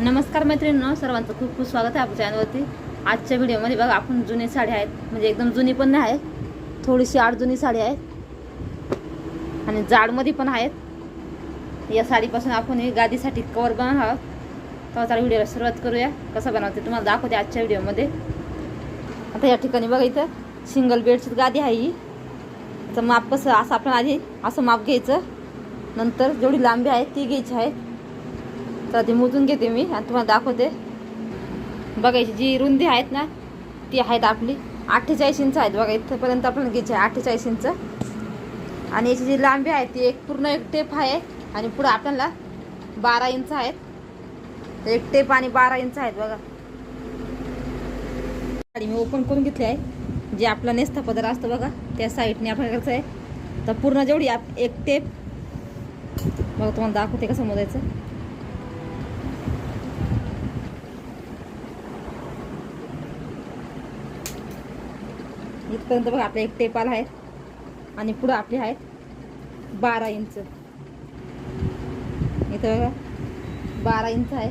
नमस्कार मैत्रिणींनो सर्वांचं खूप खूप स्वागत आहे आपल्या चॅनलवरती. आजच्या व्हिडिओमध्ये बघा आपण जुनी साडी आहेत. म्हणजे एकदम जुनी पण नाही आहे थोडीशी आठ जुनी साडी आहेत. आणि जाडमध्ये पण आहेत. या साडीपासून आपण गादीसाठी कवर बनवणार आहोत. तेव्हा व्हिडिओला सुरुवात करूया. कसं बनवते तुम्हाला दाखवते आजच्या व्हिडिओमध्ये. आता या ठिकाणी बघा इथं सिंगल बेडची गादी आहे ही. तर माप कसं असं आपण आधी असं माप घ्यायचं. नंतर जेवढी लांबी आहे ती घ्यायची आहे. तर ते मोजून घेते मी आणि तुम्हाला दाखवते. बघायची जी रुंदी आहेत ना ती आहेत आपली. अठ्ठेचाळीस इंच आहेत बघा इथंपर्यंत आपल्याला घ्यायची आहे अठ्ठेचाळीस इंच. आणि याची जी लांबी आहे ती एक पूर्ण एक टेप आहे. आणि पुढं आपल्याला बारा इंच आहेत. एक टेप आणि बारा इंच आहेत बघा. साडी मी ओपन करून घेतली आहे. जे आपला नेस्ता पदर असतो बघा त्या साईडने आपल्याला करायचं आहे. तर पूर्ण जेवढी आप एक टेप बघा तुम्हाला दाखवते कसं मोजायचं. इथपर्यंत बघा आपला एक टेपाल आहेत. आहे आणि पुढं आपले आहेत बारा इंच. इथं बघा बारा इंच आहे.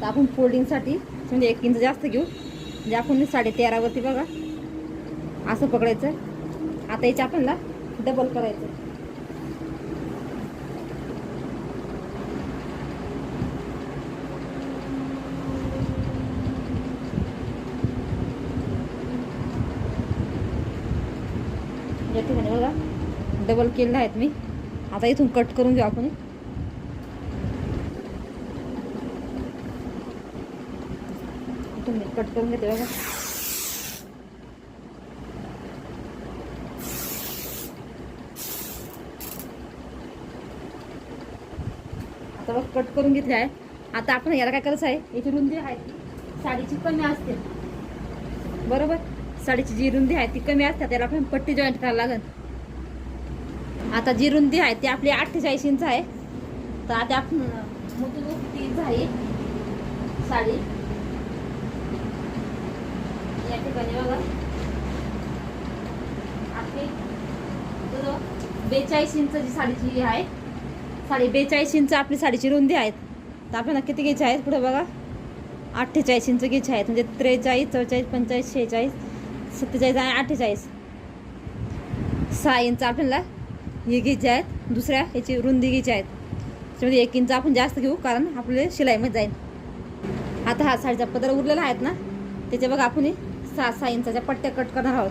तर आपण फोल्डिंगसाठी म्हणजे एक इंच जास्त घेऊ. म्हणजे आपण साडे तेरावरती बघा असं पकडायचं. आता याच्या आपल्याला डबल करायचं. या ठिकाणी बघा. डबल केलेलं आहेत मी. आता इथून कट करून घेऊ आपण. इथून कट करून घेते बघा. आता बघ कट करून घेतले आहे. आता आपण याला काय करायचं आहे? याची रुंदी आहे साडीची कमी असते. बरोबर? साडीची जी रुंदी आहे ती कमी असते त्याला आपण पट्टी जॉईंट करायला लागेल आता जी रुंदी आहे ती आपली अठ्ठेचाळीस इंच आहे. तर आता आपण मोठी आहे साडी. या ठिकाणी बघा. आपली बेचाळीस इंच जी साडीची आहे. साडी बेचाळीस इंच आपली साडीची रुंदी आहेत तर आपल्याला किती घ्यायची आहेत? पुढे बघा. अठ्ठेचाळीस इंच घ्यायची आहेत. म्हणजे त्रेचाळीस चौचाळीस पंचेचाळीस शेहेचाळीस. सत्तेचाळीस आणि अठ्ठेचाळीस. सहा इंच आपल्याला हे घ्यायचे आहेत. दुसऱ्या याची रुंदी घ्यायची आहेत. त्याच्यामध्ये एक इंच आपण जास्त घेऊ कारण आपले शिलाईमध्ये जाईल. आता हा साडीचा पदर उरलेला आहेत ना? त्याच्या बघा आपण सहा सहा इंचाच्या पट्ट्या कट करणार आहोत.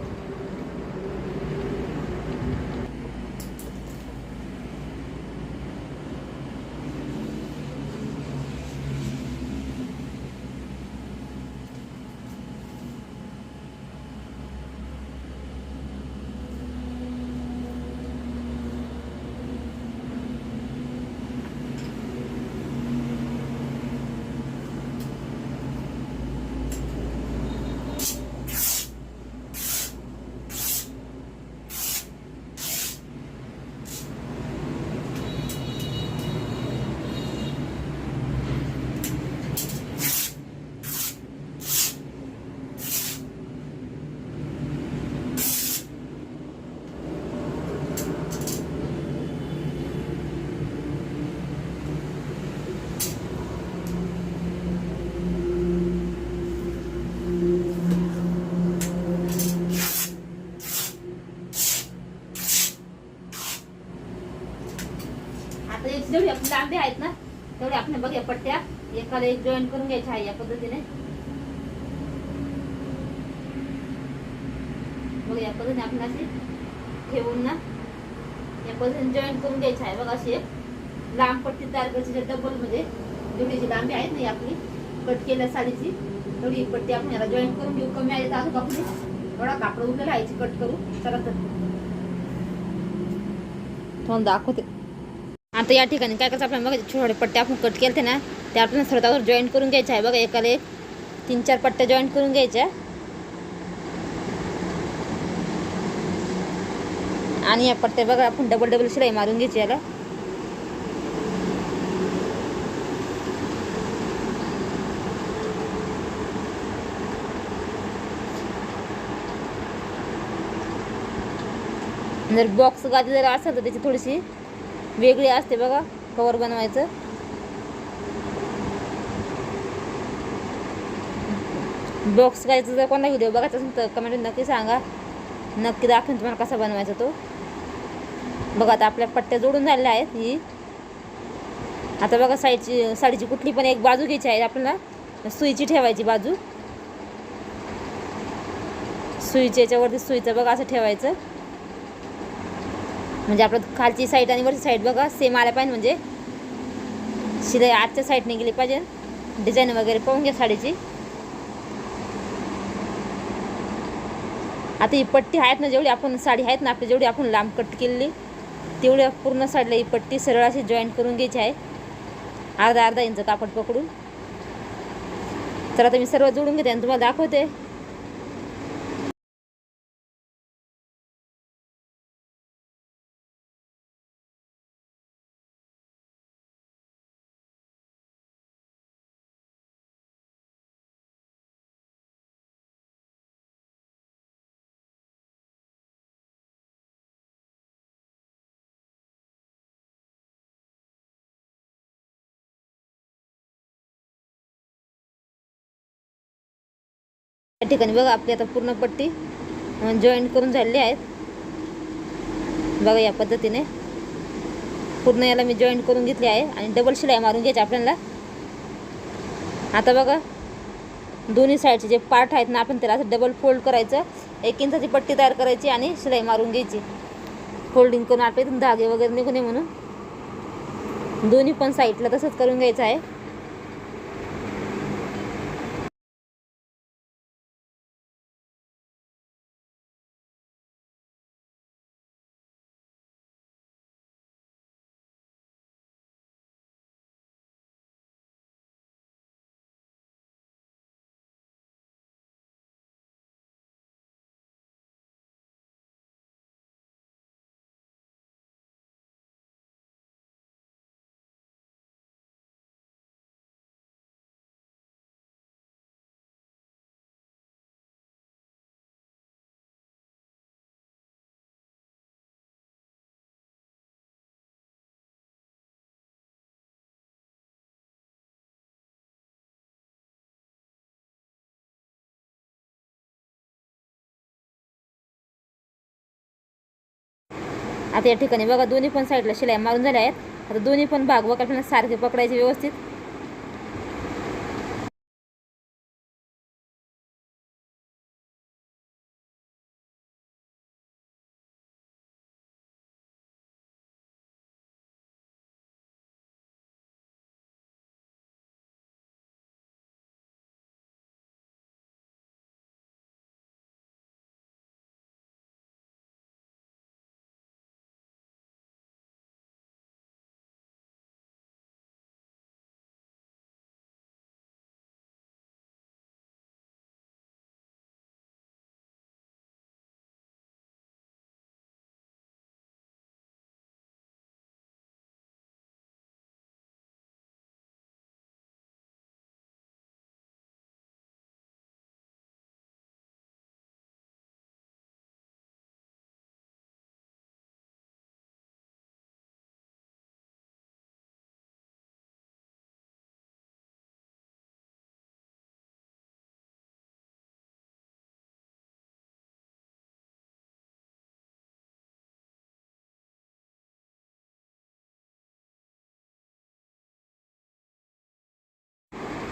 जेवढी आपली लांबी आहेत ना तेवढे आपण बघ या पट्ट्या. एखादा एक जॉईन करून घ्यायच्या आहे या पद्धतीने. बघ या पद्धतीने आपण अशी ठेवून ना या पद्धतीने जॉईन करून घ्यायचं आहे. बघ अशी एक लांब पट्टी तयार करायची डबलमध्ये जेवढी जी लांबी आहेत ना आपली. कट केल्या साडीची. तेवढी पट्टी आपण याला जॉईन करून घेऊ. कमी आहे तर अजून आपली थोडा कापड उरलेला आहे कट करू चला तर. दाखवते. आता या ठिकाणी काय कसं आपल्याला बघा छोटे पट्टे आपण कट केले ना ते आपल्याला स्वतःवर जॉईन करून घ्यायचे आहे. बघा एकाला एक तीन चार पट्ट्या जॉईन करून घ्यायच्या आणि या पट्ट्या बघा आपण डबल डबल शिलाई मारून घ्यायची याला. जर बॉक्स गादी जर असेल तर त्याची थोडीशी वेगळी असते बघा कवर बनवायचं. बॉक्स करायचं जर कोणता व्हिडिओ बघायचा असेल तर कमेंट नक्की सांगा. नक्की दाखवून तुम्हाला कसा बनवायचा तो. बघा आता आपल्या पट्ट्या जोडून झालेल्या आहेत ही. आता बघा साईडची साडीची कुठली पण एक बाजू घ्यायची आहे आपल्याला. सुईची ठेवायची बाजू. सुईच्या याच्यावरती सुईचं बघा असं ठेवायचं. म्हणजे आपलं खालची साईड आणि वरची साईड बघा सेम आल्या पाहिजे म्हणजे. शिलाई आजच्या साईडने गेली पाहिजे. डिझाईन वगैरे पाहून घ्या साडीची. आता ही पट्टी आहेत ना जेवढी आपण साडी आहेत ना आपली जेवढी आपण लांब कट केलेली तेवढ्या पूर्ण साडीला ही पट्टी सरळ अशी जॉईन करून घ्यायची आहे. अर्धा अर्धा इंच कापड पकडून. तर आता मी सर्व जोडून घेते आणि तुम्हाला दाखवते. या ठिकाणी बघा आपली आता पूर्ण पट्टी जॉईंट करून झालेली आहेत. बघा या पद्धतीने. पूर्ण याला मी जॉईंट करून घेतली आहे आणि डबल शिलाई मारून घ्यायची आपल्याला. आता बघा दोन्ही साईडचे जे पार्ट आहेत ना आपण त्याला असं डबल फोल्ड करायचं. एक इंचाची पट्टी तयार करायची आणि शिलाई मारून घ्यायची. फोल्डिंग करून आपल्या धागे वगैरे निघू नये म्हणून. दोन्ही पण साईडला तसंच करून घ्यायचं आहे. आता या ठिकाणी बघा दोन्ही पण साईडला शिलाई मारून झाल्या आहेत. आता दोन्ही पण भाग वगैरे सारखे पकडायचे व्यवस्थित.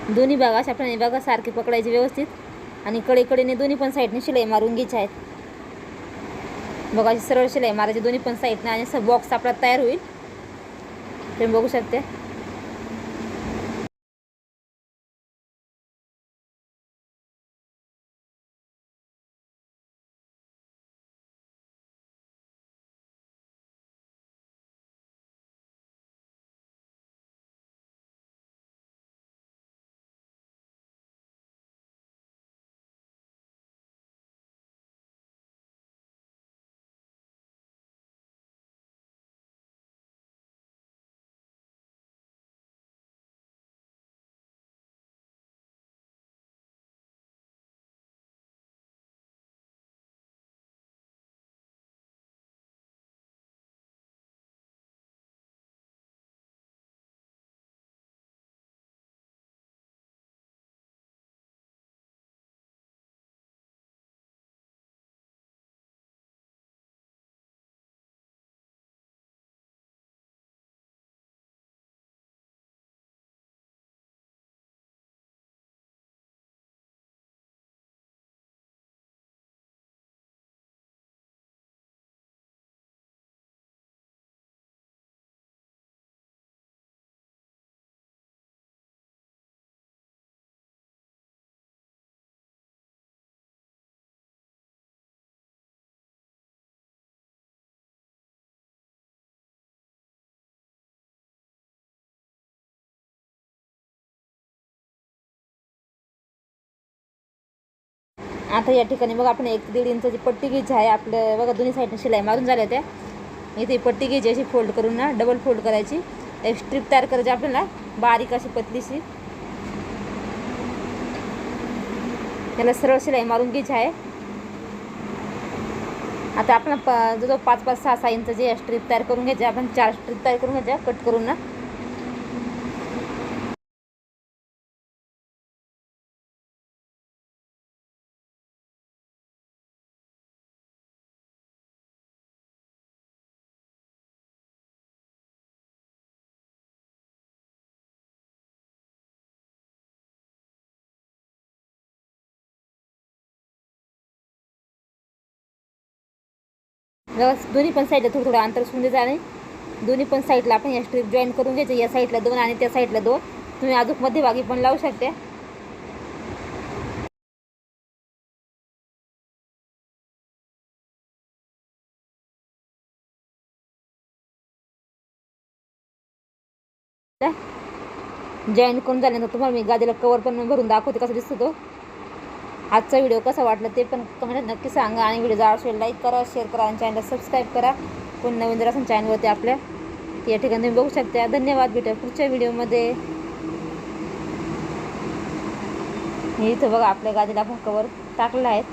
दोन्ही भाग अशा प्रमाणे बघा सारखे पकडायचे व्यवस्थित. आणि कडेकडेने दोन्ही पण साईडने शिलाई मारून घ्यायची आहेत. बघा अशी सरळ शिलाई मारायची दोन्ही पण साईडने आणि असं बॉक्स आपला तयार होईल. तुम्ही बघू शकते. आता या ठिकाणी बघा आपण एक दीड इंचाची पट्टी घ्यायची आहे आपलं बघा दोन्ही साईडने शिलाई मारून झाल्या त्या इथे पट्टी घ्यायची अशी फोल्ड करून ना डबल फोल्ड करायची. एक तयार करायची आपल्याला बारीक अशी पतलीशी. त्याला सरळ शिलाई मारून घ्यायची आहे. आता आपण प जो पाच पाच सहा सहा इंच जे स्ट्रीप तयार करून घ्यायचे आपण चार स्ट्रीप तयार करून घ्यायच्या कट करून ना. व्यवस्थित दोन्ही पण साईडला थोडं थोडं अंतर सोडून द्यायचं आणि दोन्ही पण साईडला आपण या स्ट्रीप जॉईन करून घ्यायचं. या साईडला दोन आणि त्या साईडला दोन. तुम्ही अजून मध्यभागी पण लावू शकते. जॉईन करून झाल्यानंतर तुम्हाला मी गादीला कवर पण भरून दाखवते. कसं दिसतो तो? आजचा व्हिडिओ कसा वाटला ते पण कमेंट नक्की सांगा आणि व्हिडिओ जर असेल लाईक करा शेअर करा आणि चॅनलला सबस्क्राईब करा. कोण नवीन जर असेल चॅनलवरती आपल्या या ठिकाणी तुम्ही बघू शकता. धन्यवाद. भेटूया पुढच्या व्हिडिओमध्ये इथं बघा आपल्या गादीला भाकावर टाकलं आहेत.